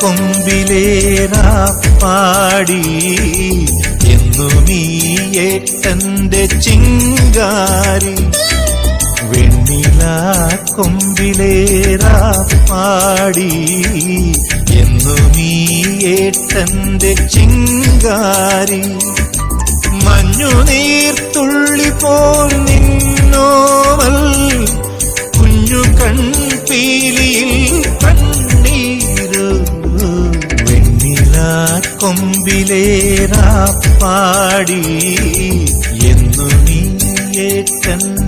കൊമ്പിലേറാ പാടി. എന്നു നീയെ തന്റെ ചിങ്കാരി. വെണ്ണില കൊമ്പിലേറാ പാടി. എന്നു നീയെ തന്റെ ചിങ്കാരി. മഞ്ഞുനീർത്തുള്ളി കൊമ്പിലേറാ പാടി. എന്നു നീ ചിങ്കാരി